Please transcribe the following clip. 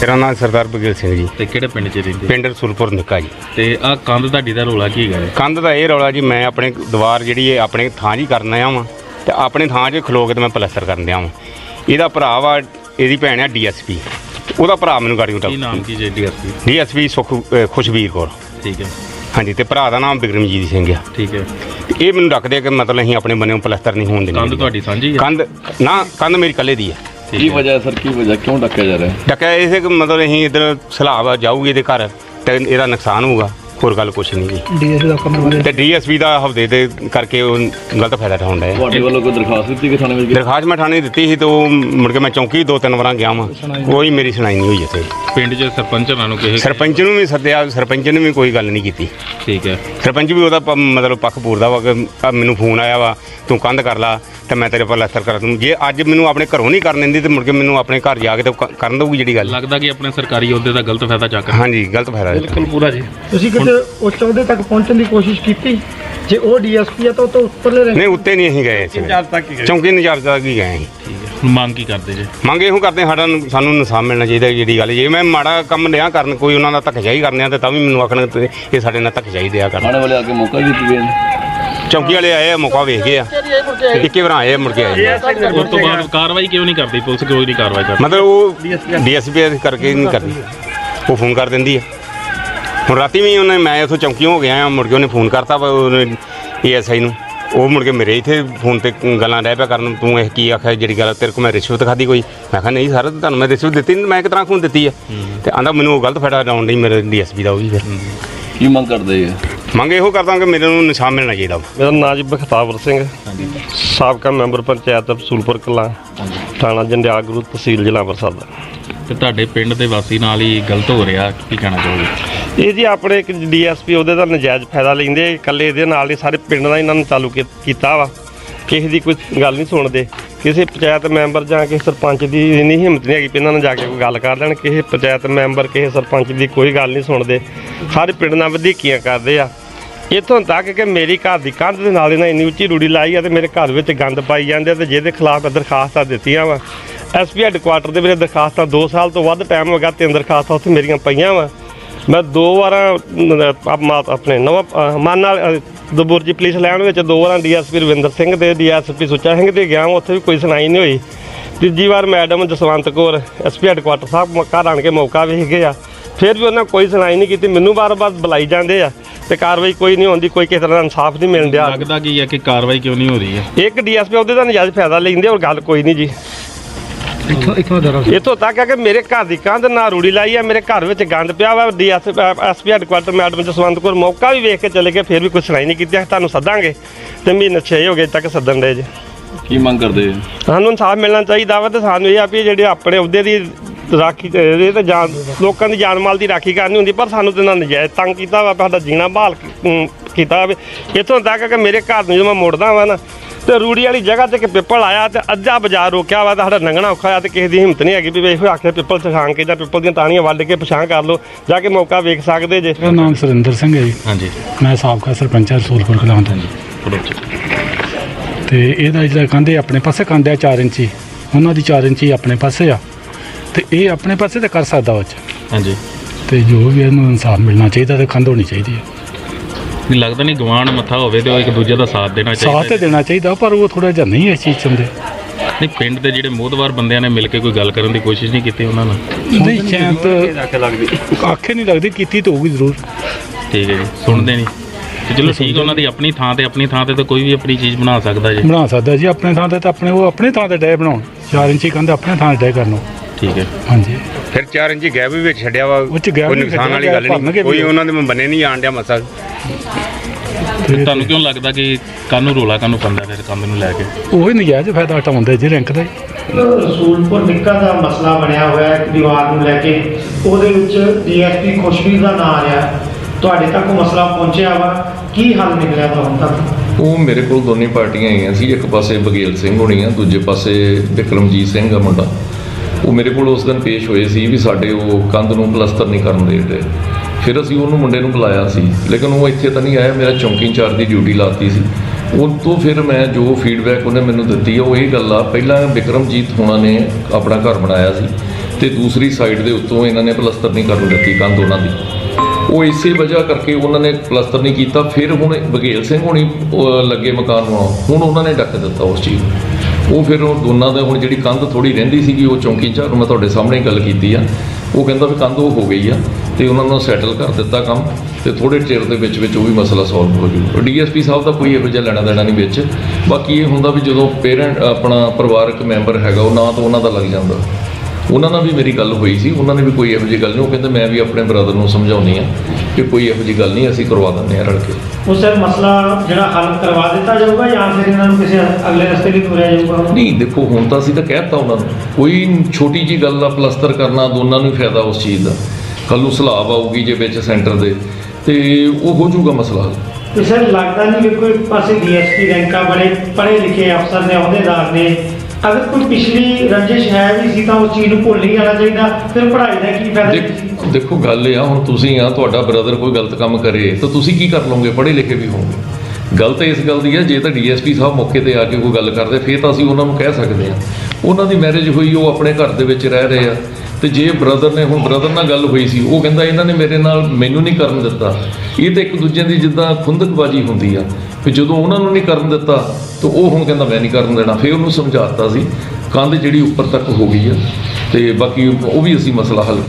ਮੇਰਾ ਨਾਮ ਸਰਦਾਰ ਬਗੇਲ ਸਿੰਘ ਜੀ। ਤੇ ਕਿਹੜੇ ਪਿੰਡ 'ਚ ਰਹਿੰਦੇ? ਪਿੰਡ ਰਸੂਲਪੁਰ ਨਿੱਕਾ ਜੀ। ਤੇ ਆ ਕੰਧ ਤੁਹਾਡੀ ਦਾ ਰੋਲਾ ਕੀ ਹੈਗਾ? ਕੰਧ ਦਾ ਇਹ ਰੌਲਾ ਜੀ ਮੈਂ ਆਪਣੇ ਦੀਵਾਰ ਜਿਹੜੀ ਹੈ ਆਪਣੇ ਥਾਂ 'ਚ ਹੀ ਕਰਨ ਆਇਆ ਵਾਂ ਤੇ ਆਪਣੇ ਥਾਂ 'ਚ ਖਲੋ ਕੇ ਤੇ ਮੈਂ ਪਲਸਤਰ ਕਰਨ ਦਿਆ ਵਾਂ। ਇਹਦਾ ਭਰਾ ਵਾ ਇਹਦੀ ਭੈਣ ਆ ਡੀਐਸਪੀ ਉਹਦਾ ਭਰਾ ਮੈਨੂੰ ਗਾੜੀ ਕੀ ਨਾਮ ਕੀ ਜੇ ਡੀਐਸਪੀ ਡੀਐਸਪੀ ਸੁਖ ਅਹ ਖੁਸ਼ਬੀਰ ਕੌਰ। ਠੀਕ ਹੈ। ਹਾਂਜੀ ਤੇ ਭਰਾ ਦਾ ਨਾਮ ਬਿਕਰਮਜੀਤ ਸਿੰਘ ਆ। ਠੀਕ ਹੈ। ਤੇ ਇਹ ਮੈਨੂੰ ਰੱਖਦੇ ਆ ਕਿ ਮਤਲਬ ਅਸੀਂ ਆਪਣੇ ਬੰਨਿਓ ਪਲਸਤਰ ਨਹੀਂ ਹੋਣ ਦੇਣੀ ਕੰਧ ਤੁਹਾਡੀ ਸਾਂਝੀ ਹੈ? ਕੰਧ ਨਾ ਕੰਧ ਮੇਰੀ ਕੱਲੇ ਦੀ ਹੈ। ਕੀ ਹੈ। ਵਜ੍ਹਾ ਸਰ? ਕੀ ਵਜ੍ਹਾ? ਕਿਉਂ ਡੱਕਿਆ ਜਾ ਰਿਹਾ ਹੈ? ਡੱਕਿਆ ਇਸੇ ਕਿ ਮਤਲਬ ਅਸੀਂ ਇਧਰ ਸਲਾਬ ਜਾਊਗੀ ਇਹਦੇ ਘਰ ਤੇ ਇਹਦਾ ਨੁਕਸਾਨ ਹੋਊਗਾ ਹੋਰ ਗੱਲ ਕੁਛ ਨਹੀਂ ਜੀ ਡੀਐਸਪੀ ਦਾ ਕੰਮ ਬਾਰੇ ਤੇ ਡੀਐਸਪੀ ਦਾ ਹਫਦੇ ਦੇ ਕਰਕੇ ਉਹ ਗਲਤ ਫਾਇਦਾ ਉਠਾਉਂਦਾ ਹੈ ਤੁਹਾਡੇ ਵੱਲੋਂ ਕੋਈ ਦਰਖਾਸਤ ਦਿੱਤੀ ਕਿ ਥਾਣੇ ਵਿੱਚ? ਦਰਖਾਸਤ ਮੈਂ ਥਾਣੇ ਦਿੱਤੀ ਸੀ ਤੇ ਉਹ ਮੁੜ ਕੇ ਮੈਂ ਚੌਂਕੀ ਦੋ ਤਿੰਨ ਵਾਰਾਂ ਗਿਆ ਵਾਂ। ਕੋਈ ਮੇਰੀ ਸੁਣਾਈ ਨਹੀਂ ਹੋਈ ਇੱਥੇ। ਪਿੰਡ 'ਚ ਸਰਪੰਚ ਉਹਨਾਂ ਨੂੰ ਕਿਸੇ ਸਰਪੰਚ ਨੂੰ ਵੀ ਸੱਦਿਆ ਸਰਪੰਚ ਨੇ ਵੀ ਕੋਈ ਗੱਲ ਨਹੀਂ ਕੀਤੀ। ਠੀਕ ਹੈ। ਸਰਪੰਚ ਵੀ ਉਹਦਾ ਪ- ਮਤਲਬ ਪੱਖ ਪੂਰਦਾ ਵਾ ਕਿ ਆ ਮੈਨੂੰ ਫੋਨ ਆਇਆ ਵਾ ਤੂੰ ਕੰਧ ਕਰ ਲਾ। ਤੇ ਮੈਂ ਤੇਰੇ ਪਰ ਲਸਤਰ ਕਰ ਦੂੰ। ਜੇ ਅੱਜ ਮੈਨੂੰ ਆਪਣੇ ਘਰੋਂ ਨਹੀਂ ਕਰਨ ਦਿੰਦੀ ਤੇ ਮੁੜ ਕੇ ਮੈਨੂੰ ਆਪਣੇ ਘਰ ਜਾ ਕੇ ਤੇ ਕ- ਕਰਨ ਦਊਗੀ ਜਿਹੜੀ ਗੱਲ। ਲੱਗਦਾ ਕਿ ਆਪਣੇ ਸਰਕਾਰੀ ਅਹੁਦੇ ਦਾ ਗਲਤ ਫਾਇਦਾ ਚੱਕ ਰਿਹਾ। ਹਾਂਜੀ ਗਲਤ ਫਾਇਦਾ ਦਿੱਤਾ। ਪੂਰਾ ਜੀ। ਤੁਸੀਂ ਕਿਤੇ ਉੱਚ ਅਹੁਦੇ ਤੱਕ ਪਹੁੰਚਣ ਦੀ ਕੋਸ਼ਿਸ਼ ਕੀਤੀ? ਜੇ ਉਹ ਡੀਐਸਪੀ ਆ ਤਾਂ ਉਹ ਤੋਂ ਉੱਪਰਲੇ ਰੈਂਕ ਨਹੀਂ ਉੱਤੇ ਨਹੀਂ ਅਸੀਂ ਗਏ ਇਸ ਵੇਲੇ। ਚੌਂਕੀ ਇੰਚਾਰਜ ਤੱਕ ਹੀ ਗਏ ਅਸੀਂ। ਠੀਕ ਹੈ ਹੁਣ ਮੰਗ ਕੀ ਕਰਦੇ ਜੇ? ਮੰਗ ਇਹੋ ਕਰਦੇ ਹਾਂ, ਸਾਡਾ ਨੂੰ- ਸਾਨੂੰ ਇਨਸਾਫ ਮਿਲਣਾ ਚਾਹੀਦਾ ਜਿਹੜੀ ਗੱਲ ਜੇ ਮੈਂ ਮਾੜਾ ਕੰਮ ਲਿਆ ਕਰਨ ਕੋਈ ਉਹਨਾਂ ਦਾ ਧੱਕੇਸ਼ਾਹੀ ਕਰਨੇ ਆ ਤੇ ਤਾਂ ਵੀ ਮੈਨੂੰ ਆਖਣ ਤੇ ਇਹ ਸਾਡੇ ਨਾਲ ਧੱਕੇਸ਼ਾਹੀ ਦਿਆ ਕਰਨ। ਵਾਲੇ ਆ ਕੇ ਮੌਕਾ ਵੀ ਦਿੱਤੇ। ਚੌਂਕੀ ਵਾਲੇ ਆਏ ਆ ਮੌਕਾ ਵੇਖ ਗਏ ਆ। ਇੱਕੇ ਵਾਰ ਆਏ ਆ, ਮੁੜ ਕੇ ਆਏ ਆ। ਉਸ ਤੋਂ ਬਾਅਦ ਕਾਰਵਾਈ ਕਿਉਂ ਨਹੀਂ ਕਰਦੀ? ਪੁਲਿਸ ਕਿਉਂ ਨਹੀਂ ਕਾਰਵਾਈ ਕਰਦੀ? ਮਤਲਬ ਉਹ ਡੀਐਸਪੀ ਕਰਕੇ ਨਹੀਂ ਕਰਦੀ। ਉਹ ਫੋਨ ਕਰ ਦਿੰਦੀ ਆ। ਹੁਣ ਰਾਤੀ ਵੀ ਉਹਨੇ ਮੈਂ ਇਥੋਂ ਚੌਂਕੀ ਹੋ ਗਿਆ ਆ ਮੁੜ ਕੇ ਉਹਨੇ ਫੋਨ ਕਰਤਾ ਵਾ ਏਐਸਆਈ ਨੂੰ। ਉਹ ਮੁੜ ਕੇ ਮੇਰੇ ਇੱਥੇ ਫੋਨ ਤੇ ਗੱਲਾਂ ਰਹਿ ਪਿਆ ਕਰਨ ਤੂੰ ਇਹ ਕੀ ਆਖਿਆ ਜਿਹੜੀ ਗੱਲ ਤੇਰੇ ਕੋਲ ਮੈਂ ਰਿਸ਼ਵਤ ਖਾਦੀ ਕੋਈ? ਮੈਂ ਕਿਹਾ ਨਹੀਂ ਸਰ ਤੁਹਾਨੂੰ ਮੈਂ ਰਿਸ਼ਵਤ ਦਿੱਤੀ ਨੀ, ਮੈਂ ਕਿਤਨਾ ਖੂਨ ਦਿੱਤੀ ਆ? ਤੇ ਆਂਦਾ ਮੈਨੂੰ ਉਹ ਗਲਤ ਫਾਇਦਾ ਡਾਉਣ ਨਹੀਂ ਮੇਰੇ ਡੀਐਸਪੀ ਦਾ ਉਹ ਵੀ ਫਿਰ। ਕੀ ਮੰਗ ਕਰਦੇ ਹੈ ਮੰਗ ਇਹੋ ਕਰਦਾ ਕਿ ਮੇਰੇ ਨੂੰ ਨਿਸ਼ਾਨ ਮਿਲਣਾ ਚਾਹੀਦਾ। ਮੇਰਾ ਨਾਂ ਜੀ ਬਖਤਾਵਰ ਸਿੰਘ। ਸਾਬਕਾ ਮੈਂਬਰ ਪੰਚਾਇਤ ਰਸੂਲਪੁਰ ਕਲਾਂ ਥਾਣਾ ਜੰਡਿਆਲ ਗੁਰੂ ਤਹਿਸੀਲ ਜ਼ਿਲ੍ਹਾ ਅੰਮ੍ਰਿਤਸਰ ਦਾ। ਤੇ ਤੁਹਾਡੇ ਪਿੰਡ ਦੇ ਵਾਸੀ ਨਾਲ ਹੀ ਗਲਤ ਹੋ ਰਿਹਾ ਕੀ ਕਹਿਣਾ ਚਾਹੋਗੇ? ਇਹ ਜੀ ਆਪਣੇ ਇੱਕ ਡੀਐਸਪੀ ਉਹਦੇ ਦਾ ਨਜਾਇਜ਼ ਫਾਇਦਾ ਲੈਂਦੇ ਇਕੱਲੇ ਇਹਦੇ ਨਾਲ ਹੀ ਸਾਰੇ ਪਿੰਡ ਦਾ ਇਹਨਾਂ ਨੂੰ ਚਾਲੂ ਕੀਤਾ ਵਾ। ਕਿਸੇ ਦੀ ਕੋਈ ਗੱਲ ਨਹੀਂ ਸੁਣਦੇ। ਕਿਸੇ ਪੰਚਾਇਤ ਮੈਂਬਰ ਜਾਂ ਕਿਸੇ ਸਰਪੰਚ ਦੀ ਇੰਨੀ ਹਿੰਮਤ ਨਹੀਂ ਹੈਗੀ ਵੀ ਇਹਨਾਂ ਨਾਲ ਜਾ ਕੇ ਕੋਈ ਗੱਲ ਕਰ ਲੈਣ। ਕਿਸੇ ਪੰਚਾਇਤ ਮੈਂਬਰ, ਕਿਸੇ ਸਰਪੰਚ ਦੀ ਕੋਈ ਗੱਲ ਨਹੀਂ ਸੁਣਦੇ। ਹਰ ਪਿੰਡ ਨਾਲ ਵਧੀਕੀਆਂ ਕਰਦੇ ਆ। ਇੱਥੋਂ ਤੱਕ ਕਿ ਮੇਰੀ ਘਰ ਦੀ ਕੰਧ ਦੇ ਨਾਲ ਇਹਨਾਂ ਇੰਨੀ ਉੱਚੀ ਰੂੜੀ ਲਾਈ ਆ ਤੇ ਮੇਰੇ ਘਰ ਵਿੱਚ ਗੰਦ ਪਾਈ ਜਾਂਦੇ ਆ ਤੇ ਜਿਹਦੇ ਖਿਲਾਫ ਦਰਖਾਸਤਾਂ ਦਿੱਤੀਆਂ ਵਾ। ਐਸਪੀ ਹੈੱਡਕੁਆਟਰ ਦੇ ਮੇਰੇ ਦਰਖਾਸਤਾਂ 2 ਸਾਲ ਤੋਂ ਵੱਧ ਟਾਈਮ ਹੋ ਗਿਆ ਤਿੰਨ ਦਰਖਾਸਤਾਂ ਉੱਥੇ ਮੇਰੀਆਂ ਪਈਆਂ ਵਾ। ਮੈਂ ਦੋ ਵਾਰਾਂ ਆਪਣੇ ਨਵਾਂ ਮਾਨ ਨਾਲ ਦਬੁਰਜੀ ਪੁਲਿਸ ਲਾਈਨ ਵਿੱਚ ਦੋ ਵਾਰਾਂ ਡੀਐਸਪੀ ਰਵਿੰਦਰ ਸਿੰਘ ਤੇ ਡੀਐਸਪੀ ਸੁੱਚਾ ਸਿੰਘ ਤੇ ਗਿਆ ਉੱਥੇ ਵੀ ਕੋਈ ਸੁਣਾਈ ਨਹੀਂ ਹੋਈ। ਤੀਜੀ ਵਾਰ madam Jaswant Kaur SP headquarter ਸਾਹਿਬ ਘਰ ਆਣ ਕੇ ਮੌਕਾ ਵੇਖ ਗਏ ਆ। ਫਿਰ ਵੀ ਉਹਨਾਂ ਕੋਈ ਸੁਣਾਈ ਨਹੀਂ ਕੀਤੀ ਮੈਨੂੰ ਵਾਰ-ਵਾਰ ਬੁਲਾਈ ਜਾਂਦੇ ਆ ਤੇ ਕਾਰਵਾਈ ਕੋਈ ਨਹੀਂ ਹੁੰਦੀ ਕੋਈ ਕਿਸੇ ਤਰ੍ਹਾਂ ਦਾ ਇਨਸਾਫ ਨਹੀਂ ਮਿਲਣ ਡਿਆ ਲੱਗਦਾ ਕੀ ਹੈ ਕਿ ਕਾਰਵਾਈ ਕਿਉਂ ਨਹੀਂ ਹੋ ਰਹੀ ਹੈ? ਇੱਕ ਡੀਐਸਪੀ ਉਹਦੇ ਦਾ ਨਜਾਇਜ਼ ਫਾਇਦਾ ਲੈਂਦੇ ਔਰ ਗੱਲ ਕੋਈ ਨਹੀਂ ਜੀ। ਇੱਥੋਂ ਇੱਥੋਂ ਦਰਾ ਇੱਥੋਂ ਤੱਕ ਹੈ ਕਿ ਮੇਰੇ ਘਰ ਦੀ ਕੰਧ ਨਾ ਰੂੜੀ ਲਾਈ ਹੈ ਮੇਰੇ ਘਰ ਵਿੱਚ ਗੰਦ ਪਿਆ ਵਾ DS SP headquarter madam Jaswant Kaur ਮੌਕਾ ਵੀ ਵੇਖ ਕੇ ਚਲੇ ਗਏ ਫਿਰ ਵੀ ਸੁਣਾਈ ਨਹੀਂ ਕੀਤੀ ਤੁਹਾਨੂੰ ਸੱਦਾਂਗੇ ਤੇ ਮਹੀਨੇ 6 ਹੋ ਗਏ ਤੱਕ ਸੱਦਣ ਦੇ ਜੇ। ਕੀ ਮੰਗ ਕਰਦੇ ਹੈ? ਸਾਨੂੰ ਇਨਸਾਫ ਮਿਲਣਾ ਚਾਹੀਦਾ ਵਾ ਤੇ ਸਾਨੂੰ ਇਹ ਆ ਵੀ ਜਿਹੜੇ ਆਪਣੇ ਅਹੁਦੇ ਦੀ ਰਾਖੀ ਤੇ ਇਹ ਤਾਂ ਜਾਨ ਲੋਕਾਂ ਦੀ ਜਾਨ ਮਾਲ ਦੀ ਰਾਖੀ ਕਰਨੀ ਹੁੰਦੀ ਪਰ ਸਾਨੂੰ ਤੇ ਨਾ ਨਜਾਇਜ਼ ਤੰਗ ਕੀਤਾ ਵਾ ਸਾਡਾ ਜੀਣਾ ਬਹਾਲ ਕੀਤਾ ਵਾ ਇੱਥੋਂ ਤੱਕ ਕਿ ਮੇਰੇ ਘਰ ਨੂੰ ਜਦੋਂ ਮੈਂ ਮੁੜਦਾ ਵਾ ਨਾ ਤੇ ਰੂੜੀ ਵਾਲੀ ਜਗ੍ਹਾ ਤੇ ਇੱਕ ਪਿੱਪਲ ਆਇਆ ਤੇ ਅੱਧਾ ਬਾਜ਼ਾਰ ਰੋਕਿਆ ਵਾ ਤੇ ਸਾਡਾ ਲੰਘਣਾ ਔਖਾ ਆ ਤੇ ਕਿਸੇ ਦੀ ਹਿੰਮਤ ਨਹੀਂ ਹੈਗੀ ਵੀ ਇਹੋ ਆਖਿਆ ਪਿੱਪਲ ਛਾਂ ਕੇ ਜਾਂ ਪਿੱਪਲ ਦੀਆਂ ਟਾਹਣੀਆਂ ਵੱਢ ਕੇ ਪਛਾਣ ਕਰ ਲਓ ਜਾ ਕੇ ਮੌਕਾ ਵੇਖ ਸਕਦੇ ਜੇ। ਮੇਰਾ ਨਾਮ ਸੁਰਿੰਦਰ ਸਿੰਘ ਹੈ ਜੀ। ਹਾਂਜੀ। ਮੈਂ ਸਾਬਕਾ ਸਰਪੰਚ ਹਾਂ ਰਸੂਲਪੁਰ ਕਲਾਂ ਤੋਂ। ਜੀ। ਤੇ ਇਹਦਾ ਜਿਹੜਾ ਕੰਧੇ ਆਪਣੇ ਪਾਸੇ ਕੰਧ ਆ 4 ਇੰਚੀ। ਉਹਨਾਂ ਦੀ 4 ਇੰਚੀ ਆਪਣੇ ਪਾਸੇ ਆ। ਤੇ ਇਹ ਆਪਣੇ ਪਾਸੇ ਤੇ ਕਰ ਸਕਦਾ ਉਹ 'ਚ। ਹਾਂਜੀ। ਤੇ ਜੋ ਵੀ ਇਹਨੂੰ ਇਨਸਾਫ ਮਿਲਣਾ ਚਾਹੀਦਾ ਤੇ ਕੰਧ ਹੋਣੀ ਚਾਹੀਦੀ ਹੈ ਨਹੀਂ ਲੱਗਦਾ ਨਹੀਂ ਗਵਾਂਢ ਮੱਥਾ ਹੋਵੇ ਤੇ ਉਹ ਇੱਕ ਦੂਜੇ ਦਾ ਸਾਥ ਦੇਣਾ ਚਾਹੀਦਾ ਸਾਥ ਤੇ ਦੇਣਾ ਚਾਹੀਦਾ ਪਰ ਉਹ ਥੋੜਾ ਜਿਹਾ ਨਹੀਂ ਇਸ ਚੀਜ਼ 'ਚ ਹੁੰਦੇ। ਨਹੀਂ ਪਿੰਡ ਦੇ ਜਿਹੜੇ ਮੋਹਦਵਾਰ ਬੰਦਿਆਂ ਨੇ ਮਿਲ ਕੇ ਕੋਈ ਗੱਲ ਕਰਨ ਦੀ ਕੋਸ਼ਿਸ਼ ਨਹੀਂ ਕੀਤੀ ਉਹਨਾਂ ਨਾਲ। ਨਹੀਂ ਚੈਂਤ ਆਖੇ ਨਹੀਂ ਲੱਗਦੀ ਕੀਤੀ ਤਾਂ ਹੋਊਗੀ ਜ਼ਰੂਰ। ਠੀਕ ਹੈ ਜੀ ਸੁਣਦੇ ਨਹੀਂ। ਤੇ ਚਲੋ ਠੀਕ ਉਹਨਾਂ ਦੀ ਆਪਣੀ ਥਾਂ ਤੇ ਆਪਣੀ ਥਾਂ ਤੇ ਤਾਂ ਕੋਈ ਵੀ ਆਪਣੀ ਚੀਜ਼ ਬਣਾ ਸਕਦਾ ਜੀ। ਬਣਾ ਸਕਦਾ ਜੀ ਆਪਣੇ ਥਾਂ ਤੇ ਤਾਂ ਆਪਣੇ ਉਹ ਆਪਣੇ ਥਾਂ ਤੇ ਡੈ ਬਣਾਉਣ। 4 ਇੰਚੀ ਕੰਧ ਆਪਣੇ ਥਾਂ ਤੇ ਡੈ ਕਰਨ। ਠੀਕ ਹੈ। ਹਾਂਜੀ। ਫਿਰ 4 ਇੰਚੀ ਗੈਪ ਵੀ ਵਿੱਚ ਛੱਡਿਆ ਵਾ ਉਹ 'ਚ gap ਕੋਈ ਵੀ ਨੁਕਸਾਨ ਵਾਲੀ ਗੱਲ ਭਰਨਗੇ ਨਹੀਂ। ਵੀ ਕੋਈ ਉਹ। ਉਹਨਾਂ ਦੇ ਬੰਨੇ ਨਹੀਂ ਆਣ ਡਿਆ ਮਸਾ। ਤੇ ਤੁਹਾਨੂੰ ਕਿਉਂ ਲੱਗਦਾ ਕਿ ਕਾਨੂੰ ਰੋਲਾ ਕਾਨੂੰ ਪੰਦਾ ਫਿਰ ਕੰਧ ਨੂੰ ਲੈ ਕੇ? ਉਹ ਹੀ ਨਜਾਇਜ਼ ਫਾਇਦਾ ਉਠਾਉਂਦੇ ਜੀ ਰੈਂਕ ਦਾ ਹੀ। ਰਸੂਲਪੁਰ ਨਿੱਕਾ ਦਾ ਮਸਲਾ ਬਣਿਆ ਹੋਇਆ ਹੈ ਦੀਵਾਰ ਨੂੰ ਲੈ ਕੇ। ਉਹਦੇ ਵਿੱਚ ਡੀਐਸਪੀ ਖੁਸ਼ਬੀਰ ਦਾ ਨਾਮ ਆ ਰਿਹਾ। ਤੁਹਾਡੇ ਤੱਕ ਉਹ ਮਸਲਾ ਪਹੁੰਚਿਆ ਵਾ? ਕੀ ਹੱਲ ਨਿਕਲਿਆ ਹੁਣ ਤੱਕ ਉਹ ਮੇਰੇ ਕੋਲ ਦੋਨੇ ਪਾਰਟੀਆਂ ਆਈਆਂ ਸੀ ਇੱਕ ਪਾਸੇ ਬਗੇਲ ਸਿੰਘ ਹੋਣੀ ਆ ਦੂਜੇ ਪਾਸੇ ਵਿਕਰਮਜੀਤ ਸਿੰਘ ਆ ਮੁੰਡਾ। ਉਹ ਮੇਰੇ ਕੋਲ ਉਸ ਦਿਨ ਪੇਸ਼ ਹੋਏ ਸੀ ਵੀ ਸਾਡੇ ਉਹ ਕੰਧ ਨੂੰ ਪਲਸਤਰ ਨਹੀਂ ਕਰਨ ਦੇ ਰਹੇ। ਫਿਰ ਅਸੀਂ ਉਹਨੂੰ ਮੁੰਡੇ ਨੂੰ ਬੁਲਾਇਆ ਸੀ, ਲੇਕਿਨ ਉਹ ਇੱਥੇ ਤਾਂ ਨਹੀਂ ਆਇਆ, ਮੇਰਾ ਚੌਂਕੀ ਇੰਚਾਰਜ ਦੀ ਡਿਊਟੀ ਲਾਤੀ ਸੀ। ਉਹ ਤੋਂ ਫਿਰ ਮੈਂ ਜੋ ਫੀਡਬੈਕ ਉਹਨੇ ਮੈਨੂੰ ਦਿੱਤੀ, ਉਹ ਇਹ ਗੱਲ ਆ, ਪਹਿਲਾਂ ਵਿਕਰਮਜੀਤ ਹੋਣਾ ਨੇ ਆਪਣਾ ਘਰ ਬਣਾਇਆ ਸੀ ਤੇ ਦੂਸਰੀ ਸਾਈਡ ਦੇ ਉੱਤੋਂ ਇਹਨਾਂ ਨੇ ਪਲਸਤਰ ਨਹੀਂ ਕਰਨ ਦਿੱਤੀ, ਕੰਧ ਉਹਨਾਂ ਦੀ। ਉਹ ਇਸੇ ਵਜ੍ਹਾ ਕਰਕੇ ਉਹਨਾਂ ਨੇ ਪਲਸਤਰ ਨਹੀਂ ਕੀਤਾ, ਫਿਰ ਹੁਣ ਬਘੇਲ ਸਿੰਘ ਹੋਣੀ ਲੱਗੇ ਮਕਾਨ ਬਣਾਉਣ। ਹੁਣ ਉਹਨਾਂ ਨੇ ਡੱਕ ਦਿੱਤਾ ਉਸ ਚੀਜ਼ ਨੂੰ। ਉਹ ਫਿਰ ਉਹ ਦੋਨਾਂ ਦਾ ਹੁਣ ਜਿਹੜੀ ਕੰਧ ਥੋੜੀ ਰਹਿੰਦੀ ਸੀਗੀ, ਉਹ ਚੌਂਕੀ ਚਾਰ ਮੈਂ ਤੁਹਾਡੇ ਸਾਹਮਣੇ ਗੱਲ ਕੀਤੀ ਆ। ਉਹ ਕਹਿੰਦਾ ਵੀ ਕੰਧ ਉਹ ਹੋ ਗਈ ਆ ਤੇ ਉਹਨਾਂ ਨੂੰ ਸੈਟਲ ਕਰ ਦਿੱਤਾ ਕੰਮ ਤੇ ਥੋੜੇ ਚਿਰ ਦੇ ਵਿੱਚ ਵਿੱਚ ਉਹ ਵੀ ਮਸਲਾ ਸੋਲਵ ਹੋ ਜੂ। ਡੀਐਸਪੀ ਸਾਹਿਬ ਦਾ ਕੋਈ ਇਹੋ ਜਿਹਾ ਲੈਣਾ ਦੇਣਾ ਨਹੀਂ ਵਿੱਚ। ਬਾਕੀ ਇਹ ਹੁੰਦਾ ਵੀ ਜਦੋਂ ਪੇਰੈਂਟ ਆਪਣਾ ਪਰਿਵਾਰਕ ਮੈਂਬਰ ਹੈਗਾ, ਉਹ ਨਾ ਤਾਂ ਉਹਨਾਂ ਦਾ ਲੱਗ ਜਾਂਦਾ। ਉਹਨਾਂ ਨਾਲ ਵੀ ਮੇਰੀ ਗੱਲ ਹੋਈ ਸੀ, ਉਹਨਾਂ ਨੇ ਵੀ ਕੋਈ ਇਹੋ ਜਿਹੀ ਗੱਲ ਨਹੀਂ, ਉਹ ਕਹਿੰਦੇ ਮੈਂ ਵੀ ਆਪਣੇ ਬ੍ਰਦਰ ਨੂੰ ਸਮਝਾਉਣੀ ਆ। ਕਿ ਕੋਈ ਇਹੋ ਜਿਹੀ ਗੱਲ ਨਹੀਂ ਅਸੀਂ ਕਰਵਾ ਦਿੰਦੇ ਆ ਰਲ ਕੇ। ਉਹ ਸਰ ਮਸਲਾ ਜਿਹੜਾ ਹੱਲ ਕਰਵਾ ਦਿੱਤਾ ਜਾਊਗਾ ਜਾਂ ਫਿਰ ਇਹਨਾਂ ਨੂੰ ਕਿਸੇ ਅਗਲੇ ਰਸਤੇ ਲਈ ਤੁਰਿਆ ਜਾਊਗਾ? ਨਹੀਂ ਦੇਖੋ ਹੁਣ ਤਾਂ ਅਸੀਂ ਤਾਂ ਕਹਿਤਾ ਉਹਨਾਂ ਨੂੰ ਕੋਈ ਛੋਟੀ ਜੀ ਗੱਲ ਆ ਪਲਸਤਰ ਕਰਨਾ ਦੋਨਾਂ ਨੂੰ ਹੀ ਫਾਇਦਾ ਉਸ ਚੀਜ਼ ਦਾ। ਕੱਲ ਨੂੰ ਸਲਾਬ ਆਊਗੀ ਜੇ ਵਿੱਚ ਸੈਂਟਰ ਦੇ ਤੇ ਉਹ ਹੋ ਜਾਊਗਾ ਮਸਲਾ ਹੱਲ। ਤੇ ਸਰ ਲੱਗਦਾ ਨਹੀਂ ਕਿ ਕੋਈ ਪਾਸੇ ਡੀਐਸਪੀ ਰੈਂਕਾਂ ਬੜੇ ਪੜ੍ਹੇ ਲਿਖੇ ਅਫਸਰ ਨੇ ਅਹੁਦੇਦਾਰ ਨੇ ਅਗਰ ਕੋਈ ਪਿਛਲੀ ਰੰਜਿਸ਼ ਹੈ ਵੀ ਸੀ ਤਾਂ ਉਸ ਚੀਜ਼ ਨੂੰ ਭੁੱਲ ਨਹੀਂ ਜਾਣਾ ਚਾਹੀਦਾ, ਫਿਰ ਪੜ੍ਹਾਈ ਦਾ ਕੀ ਫਾਇਦਾ? ਦੇਖ- ਦੇਖੋ, ਗੱਲ ਇਹ ਆ, ਹੁਣ ਤੁਸੀਂ ਆ, ਤੁਹਾਡਾ ਬ੍ਰਦਰ ਕੋਈ ਗਲਤ ਕੰਮ ਕਰੇ, ਤਾਂ ਤੁਸੀਂ ਕੀ ਕਰ ਲਓਗੇ? ਪੜ੍ਹੇ ਲਿਖੇ ਵੀ ਹੋਵੋਗੇ। ਗੱਲ ਤਾਂ ਇਸ ਗੱਲ ਦੀ ਹੈ ਜੇ ਤਾਂ ਡੀਐਸਪੀ ਸਾਹਿਬ ਮੌਕੇ ਤੇ ਆ ਕੇ ਕੋਈ ਗੱਲ ਕਰਦੇ, ਫਿਰ ਤਾਂ ਅਸੀਂ ਉਹਨਾਂ ਨੂੰ ਕਹਿ ਸਕਦੇ ਹਾਂ ਉਹਨਾਂ ਦੀ ਮੈਰਿਜ ਹੋਈ, ਉਹ ਆਪਣੇ ਘਰ ਦੇ ਵਿੱਚ ਰਹਿ ਰਹੇ ਆ। ਤੇ ਜੇ ਬ੍ਰਦਰ ਨੇ, ਹੁਣ ਬ੍ਰਦਰ ਨਾਲ ਗੱਲ ਹੋਈ ਸੀ, ਉਹ ਕਹਿੰਦਾ, ਇਹਨਾਂ ਨੇ ਮੇਰੇ ਨਾਲ ਮੈਨੂੰ ਨਹੀਂ ਕਰਨ ਦਿੱਤਾ। ਇਹ ਤਾਂ ਇੱਕ ਦੂਜੇ ਦੀ ਜਿੱਦਾਂ ਖੁੰਦਕਬਾਜੀ ਹੁੰਦੀ ਆ। ਫਿਰ ਜਦੋਂ ਉਹਨਾਂ ਨੂੰ ਨਹੀਂ ਕਰਨ ਦਿੱਤਾ, ਤਾਂ ਉਹ ਹੁਣ ਕਹਿੰਦਾ ਮੈਂ ਨਹੀਂ ਕਰਨ ਦੇਣਾ। ਫਿਰ ਉਹਨੂੰ ਸਮਝਾਤਾ ਸੀ, ਕੰਧ ਜਿਹੜੀ ਉੱਪਰ ਤੱਕ ਹੋ ਗਈ ਆ, ਤੇ ਬਾਕੀ ਉਹ ਵੀ ਅਸੀਂ ਮਸਲਾ ਹੱਲ ਕਰ